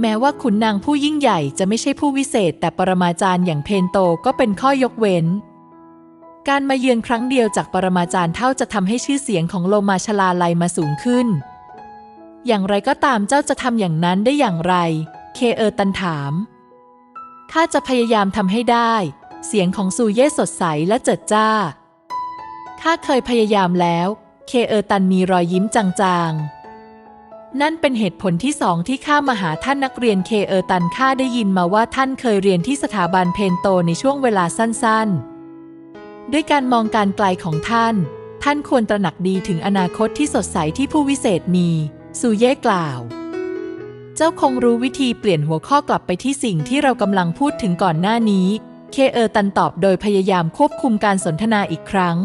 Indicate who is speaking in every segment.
Speaker 1: แม้ว่าขุนนางผู้ยิ่งใหญ่จะไม่ใช่ผู้วิเศษ แต่ปรมาจารย์อย่างเพนโตก็เป็นข้อยกเว้น การมาเยือนครั้งเดียวจากปรมาจารย์เท่าจะทำให้ชื่อเสียงของโลมาชลาลัยมาสูงขึ้น อย่างไรก็ตามเจ้าจะทำอย่างนั้นได้อย่างไร เคเออตันถาม ข้าจะพยายามทำให้ได้ เสียงของซูเย่สดใสและเจิดจ้า ข้าเคยพยายามแล้ว เคเออตันมีรอยยิ้มจางๆ นั่นเป็นเหตุผลที่สองที่ข้ามาหาท่านนักเรียนเคเออตันข้าได้ยินมาว่าท่านเคยเรียนที่สถาบันเพนโตในช่วงเวลาสั้นๆ ด้วยการมองการไกลของท่าน ท่านควรตระหนักดีถึงอนาคตที่สดใสที่ผู้วิเศษมีซูเย่กล่าว เจ้าคงรู้วิธีเปลี่ยนหัวข้อกลับไปที่สิ่งที่เรากำลังพูดถึงก่อนหน้านี้ เคเออตันตอบโดยพยายามควบคุมการสนทนาอีกครั้ง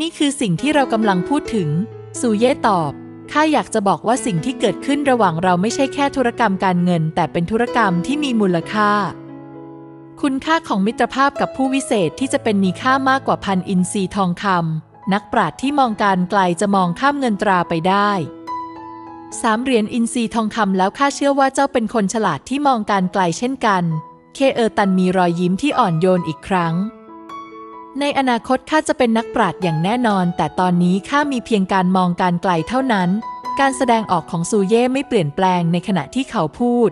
Speaker 1: นี่คือสิ่งที่เรากำลังพูดถึงซูเย่ตอบ ข้าอยากจะบอกว่าสิ่งที่เกิดขึ้นระหว่างเราไม่ใช่แค่ธุรกรรมการเงิน แต่เป็นธุรกรรมที่มีมูลค่า คุณค่าของมิตรภาพกับผู้วิเศษที่จะเป็นมีค่ามากกว่าพันอินทรีทองคำนักปราชญ์ที่มองการไกลจะมองข้ามเงินตราไปได้สามเหรียญอินทรีทองคำแล้วข้าเชื่อว่าเจ้าเป็นคนฉลาดที่มองการไกลเช่นกัน เคเออตันมีรอยยิ้มที่อ่อนโยนอีกครั้ง ในอนาคตข้าจะเป็นนักปราชญ์อย่างแน่นอน แต่ตอนนี้ข้ามีเพียงการมองการไกลเท่านั้น การแสดงออกของซูเย่ไม่เปลี่ยนแปลงในขณะที่เขาพูด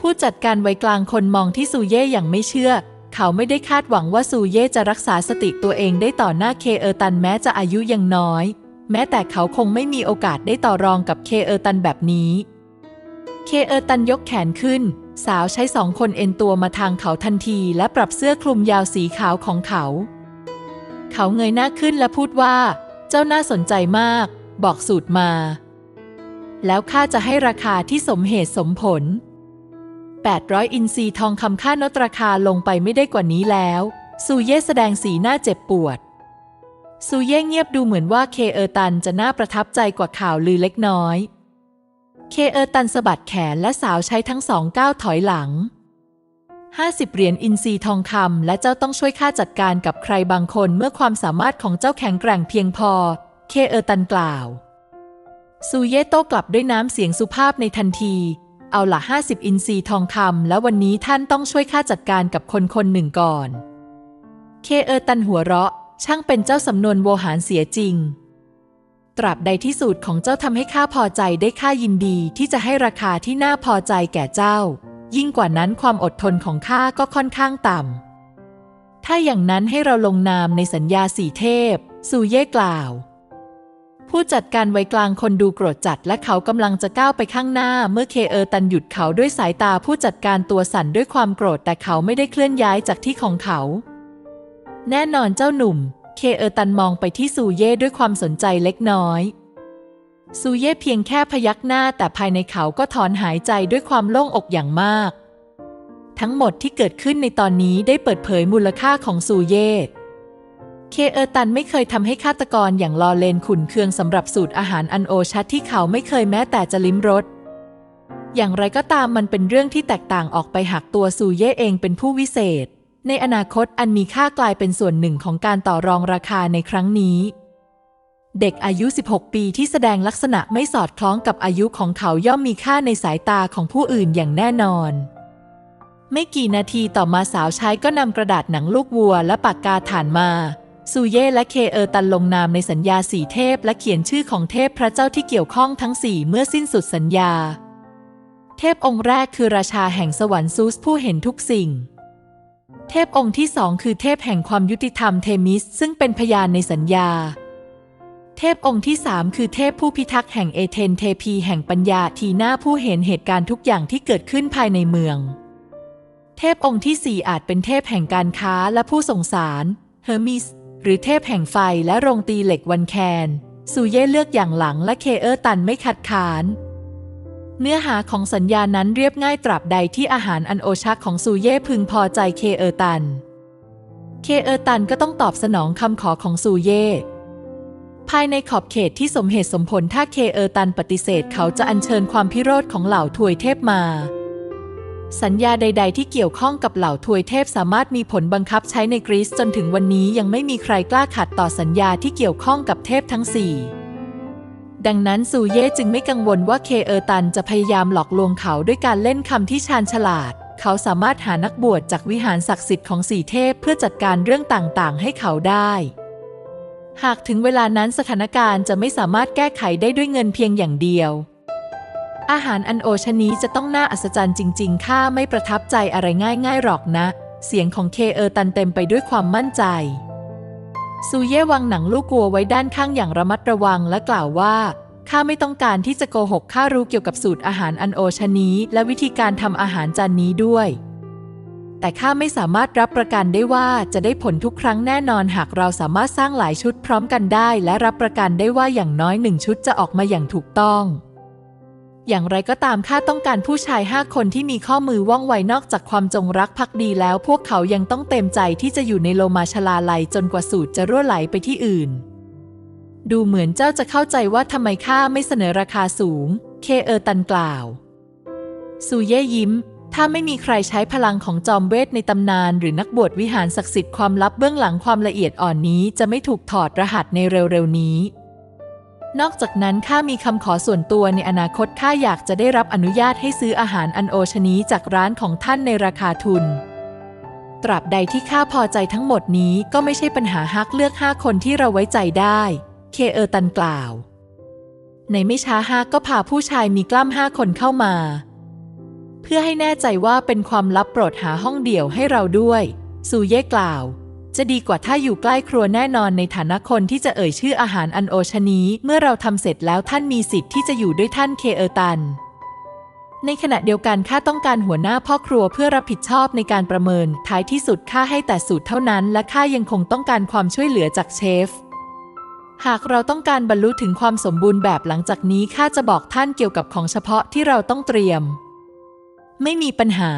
Speaker 1: ผู้จัดการไว้กลางคนมองที่ซูเย่อย่างไม่เชื่อ เขาไม่ได้คาดหวังว่าซูเย่จะรักษาสติตัวเองได้ต่อหน้าเคเออตันแม้จะอายุยังน้อย แม้แต่เขาคงไม่มีโอกาสได้ต่อรองกับเคเออตันแบบนี้ เคเออตันยกแขนขึ้น สาวใช้สองคนเอ็นตัวมาทางเขาทันทีและปรับเสื้อคลุมยาวสีขาวของเขา เขาเงยหน้าขึ้นและพูดว่า เจ้าน่าสนใจมาก บอกสูตรมา แล้วข้าจะให้ราคาที่สมเหตุสมผล 800 อินซีทองคำค่าลดราคาลงไปไม่ได้กว่านี้แล้ว ซูเย่แสดงสีหน้าเจ็บปวด ซูเย่เงียบดูเหมือนว่าเคเออตันจะน่าประทับใจกว่าข่าวลือเล็กน้อย เคเออตันสะบัดแขนและสาวใช้ทั้งสองก้าวถอยหลัง 50 เหรียญอินซีทองคำและเจ้าต้องช่วยข้าจัดการกับใครบางคนเมื่อความสามารถของเจ้าแข็งแกร่งเพียงพอ เคเออตันกล่าว ซูเย่โต้กลับด้วยน้ำเสียงสุภาพในทันที เอาละ50 อินซีทองคำแล้ววันนี้ท่านต้องช่วยข้าจัดการกับคนคนหนึ่งก่อน เคเออตันหัวเราะ ช่างเป็นเจ้าสำนวนโวหารเสียจริง ตราบใดที่สูตรของเจ้าทำให้ข้าพอใจได้ข้ายินดีที่จะให้ราคาที่น่าพอใจแก่เจ้า ยิ่งกว่านั้นความอดทนของข้าก็ค่อนข้างต่ำ ถ้าอย่างนั้นให้เราลงนามในสัญญาสีเทพซูเย่กล่าว ผู้จัดการไวกลางคนดูโกรธจัดและเขากำลังจะก้าวไปข้างหน้า เมื่อเคเออตันหยุดเขาด้วยสายตาผู้จัดการตัวสั่นด้วยความโกรธแต่เขาไม่ได้เคลื่อนย้ายจากที่ของเขา แน่นอนเจ้าหนุ่ม เคเออตันมองไปที่ซูเย่ด้วยความสนใจเล็กน้อย ซูเย่เพียงแค่พยักหน้าแต่ภายในเขาก็ถอนหายใจด้วยความโล่งอกอย่างมาก ทั้งหมดที่เกิดขึ้นในตอนนี้ได้เปิดเผยมูลค่าของซูเย่เคเออตันไม่เคยทำให้ฆาตกรอย่างลอเลนขุนเคืองสำหรับสูตรอาหารอันโอชัดที่เขาไม่เคยแม้แต่จะลิ้มรสอย่างไรก็ตามมันเป็นเรื่องที่แตกต่างออกไปหากตัวซูเย่เองเป็นผู้วิเศษ ในอนาคตอันมีค่ากลายเป็นส่วนหนึ่งของการต่อรองราคาในครั้งนี้ เด็กอายุ 16 ปีที่แสดงลักษณะไม่สอดคล้องกับอายุของเขาย่อมมีค่าในสายตาของผู้อื่นอย่างแน่นอน ไม่กี่นาทีต่อมาสาวใช้ก็นำกระดาษหนังลูกวัวและปากกาฐานมาซูเย่และเคเออตันลงนามในสัญญาสี่เทพ และเขียนชื่อของเทพพระเจ้าที่เกี่ยวข้องทั้งสี่เมื่อสิ้นสุดสัญญา เทพองค์แรกคือราชาแห่งสวรรค์ซูสผู้เห็นทุกสิ่ง เทพองค์ที่สองคือเทพแห่งความยุติธรรมเทมิส ซึ่งเป็นพยานในสัญญา เทพองค์ที่สามคือเทพผู้พิทักษ์แห่งเอเธนเทพีแห่งปัญญาทีหน้าผู้เห็นเหตุการณ์ทุกอย่างที่เกิดขึ้นภายในเมือง เทพองค์ที่สี่อาจเป็นเทพแห่งการค้าและผู้ส่งสารเฮอร์มิสหรือเทพแห่งไฟและโรงตีเหล็กวันแคนซูเย่เลือกอย่างหลังและเคเออร์ตันไม่ขัดขาน เนื้อหาของสัญญานั้นเรียบง่ายตราบใดที่อาหารอันโอชักของซูเย่พึงพอใจเคเออร์ตัน เคเออร์ตันก็ต้องตอบสนองคำขอของซูเย่ภายในขอบเขตที่สมเหตุสมผลถ้าเคเออร์ตันปฏิเสธเขาจะอัญเชิญความพิโรธของเหล่าทวยเทพมา สัญญาใด ๆ ที่เกี่ยวข้องกับเหล่าทวยเทพสามารถมีผลบังคับใช้ในกรีซจนถึงวันนี้ยังไม่มีใครกล้าขัดต่อสัญญาที่เกี่ยวข้องกับเทพทั้งสี่ ดังนั้นซูเย่จึงไม่กังวลว่าเคเออร์ตันจะพยายามหลอกลวงเขาด้วยการเล่นคำที่ชาญฉลาด เขาสามารถหานักบวชจากวิหารศักดิ์สิทธิ์ของสี่เทพเพื่อจัดการเรื่องต่างๆ ให้เขาได้ หากถึงเวลานั้นสถานการณ์จะไม่สามารถแก้ไขได้ด้วยเงินเพียงอย่างเดียว อาหารอันโอชะนี้จะต้องน่าอัศจรรย์จริง ๆ ข้าไม่ประทับใจอะไรง่ายๆหรอกนะ เสียงของเคเออร์ตันเต็มไปด้วยความมั่นใจ ซูเย่วางหนังลูกกัวไว้ด้านข้างอย่างระมัดระวังและกล่าวว่าข้าไม่ต้องการที่จะโกหกข้ารู้เกี่ยวกับสูตรอาหารอันโอชะนี้ และวิธีการทำอาหารจานนี้ด้วย แต่ข้าไม่สามารถรับประกันได้ว่าจะได้ผลทุกครั้งแน่นอนหากเราสามารถสร้างหลายชุดพร้อมกันได้ และรับประกันได้ว่าอย่างน้อยหนึ่งชุดจะออกมาอย่างถูกต้อง อย่างไรก็ตามข้าต้องการผู้ชายห้าคนที่มีข้อมือว่องไวนอกจากความจงรักภักดีแล้ว พวกเขายังต้องเต็มใจที่จะอยู่ในโลมาชลาลัยจนกว่าสูตรจะรั่วไหลไปที่อื่น ดูเหมือนเจ้าจะเข้าใจว่าทำไมข้าไม่เสนอราคาสูง เคเออร์ตันกล่าว ซูเย่ยิ้ม ถ้าไม่มีใครใช้พลังของจอมเวทในตำนานหรือนักบวชวิหารศักดิ์สิทธิ์ความลับเบื้องหลังความละเอียดอ่อนนี้จะไม่ถูกถอดรหัสในเร็วๆนี้ นอกจากนั้นข้ามีคำขอส่วนตัวในอนาคตข้าอยากจะได้รับอนุญาตให้ซื้ออาหารอันโอชนี้จากร้านของท่านในราคาทุน ตราบใดที่ข้าพอใจทั้งหมดนี้ก็ไม่ใช่ปัญหาฮักเลือกห้าคนที่เราไว้ใจได้ เคเออร์ตันกล่าว ในไม่ช้าฮากก็พาผู้ชายมีกล้ามห้าคนเข้ามา เพื่อให้แน่ใจว่าเป็นความลับโปรดหาห้องเดี่ยวให้เราด้วย ซูเย่กล่าว จะดีกว่าถ้าอยู่ใกล้ครัวแน่นอนในฐานะคนที่จะเอ่ยชื่ออาหารอันโอชนี้ เมื่อเราทำเสร็จแล้วท่านมีสิทธิ์ที่จะอยู่ด้วยท่านเคเออร์ตัน ในขณะเดียวกันข้าต้องการหัวหน้าพ่อครัวเพื่อรับผิดชอบในการประเมิน ท้ายที่สุดข้าให้แต่สูตรเท่านั้น และข้ายังคงต้องการความช่วยเหลือจากเชฟหากเราต้องการบรรลุถึงความสมบูรณ์แบบหลังจากนี้ข้าจะบอกท่านเกี่ยวกับของเฉพาะที่เราต้องเตรียม ไม่มีปัญหา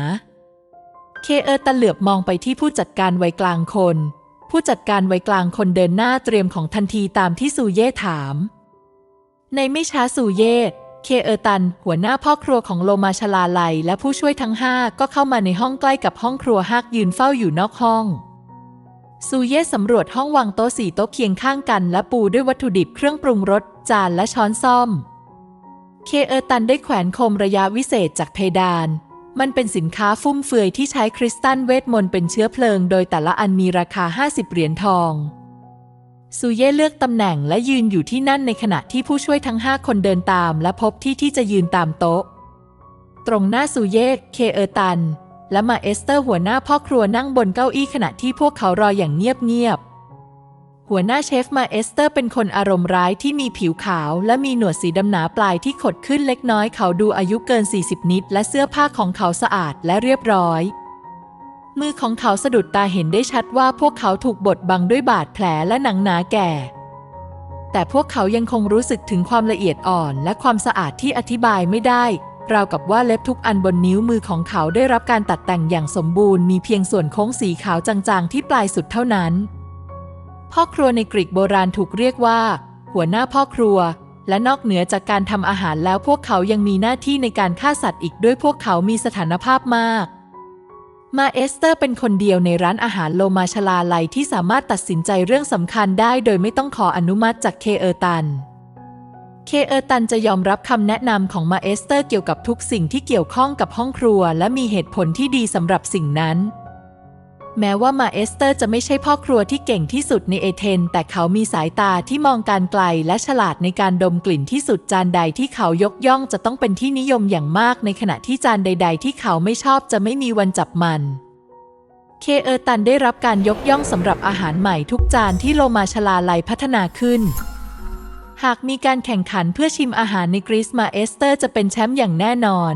Speaker 1: เคเออร์ตะเหลือบมองไปที่ผู้จัดการวัยกลางคน ผู้จัดการวัยกลางคนเดินหน้าเตรียมของทันทีตามที่ซูเย่ถาม ในไม่ช้าซูเย่เคเออร์ตัน หัวหน้าพ่อครัวของโลมาชลาลัย และผู้ช่วยทั้งห้าก็เข้ามาในห้องใกล้กับห้องครัวฮักยืนเฝ้าอยู่นอกห้องซูเย่สำรวจห้องวางโต๊ะสี่โต๊ะเคียงข้างกัน และปูด้วยวัตถุดิบเครื่องปรุงรสจานและช้อนซ่อม เคเออร์ตันได้แขวนโคมระยะวิเศษจากเพดาน มันเป็นสินค้าฟุ่มเฟือยที่ใช้คริสตัลเวทมนต์เป็นเชื้อเพลิง โดยแต่ละอันมีราคา 50 เหรียญทอง ซูเย่เลือกตำแหน่งและยืนอยู่ที่นั่นในขณะที่ผู้ช่วยทั้ง 5 คนเดินตาม และพบที่ที่จะยืนตามโต๊ะ ตรงหน้าซูเย่เคเออร์ตัน และมาเอสเตอร์หัวหน้าพ่อครัวนั่งบนเก้าอี้ขณะที่พวกเขารออย่างเงียบๆ หัวหน้าเชฟมาเอสเตอร์เป็นคนอารมณ์ร้ายที่มีผิวขาวและมีหนวดสีดำหนาปลายที่ขดขึ้นเล็กน้อยเขาดูอายุเกิน 40 นิด และเสื้อผ้าของเขาสะอาดและเรียบร้อย มือของเขาสะดุดตาเห็นได้ชัดว่าพวกเขาถูกบดบังด้วยบาดแผลและหนังหนาแก่ แต่พวกเขายังคงรู้สึกถึงความละเอียดอ่อนและความสะอาดที่อธิบายไม่ได้ ราวกับว่าเล็บทุกอันบนนิ้วมือของเขาได้รับการตัดแต่งอย่างสมบูรณ์มีเพียงส่วนโค้งสีขาวจางๆที่ปลายสุดเท่านั้น พ่อครัวในกรีกโบราณถูกเรียกว่า หัวหน้าพ่อครัว และนอกเหนือจากการทำอาหารแล้วพวกเขายังมีหน้าที่ในการฆ่าสัตว์อีกด้วยพวกเขามีสถานภาพมาก มาเอสเตอร์เป็นคนเดียวในร้านอาหารโลมาชลาลัยที่สามารถตัดสินใจเรื่องสำคัญได้โดยไม่ต้องขออนุมัติจากเคเออร์ตันเคเออร์ตันจะยอมรับคำแนะนำของมาเอสเตอร์เกี่ยวกับทุกสิ่งที่เกี่ยวข้องกับห้องครัว และมีเหตุผลที่ดีสำหรับสิ่งนั้น แม้ว่ามาเอสเตอร์จะไม่ใช่พ่อครัวที่เก่งที่สุดในเอเธนแต่เขามีสายตาที่มองการไกลและฉลาดในการดมกลิ่นที่สุดจานใดที่เขายกย่องจะต้องเป็นที่นิยมอย่างมากในขณะที่จานใด ๆ ที่เขาไม่ชอบจะไม่มีวันจับมันเคเออร์ตันได้รับการยกย่องสำหรับอาหารใหม่ทุกจานที่โลมาชลาลัยพัฒนาขึ้น หากมีการแข่งขันเพื่อชิมอาหารในกรีซมาเอสเตอร์จะเป็นแชมป์อย่างแน่นอน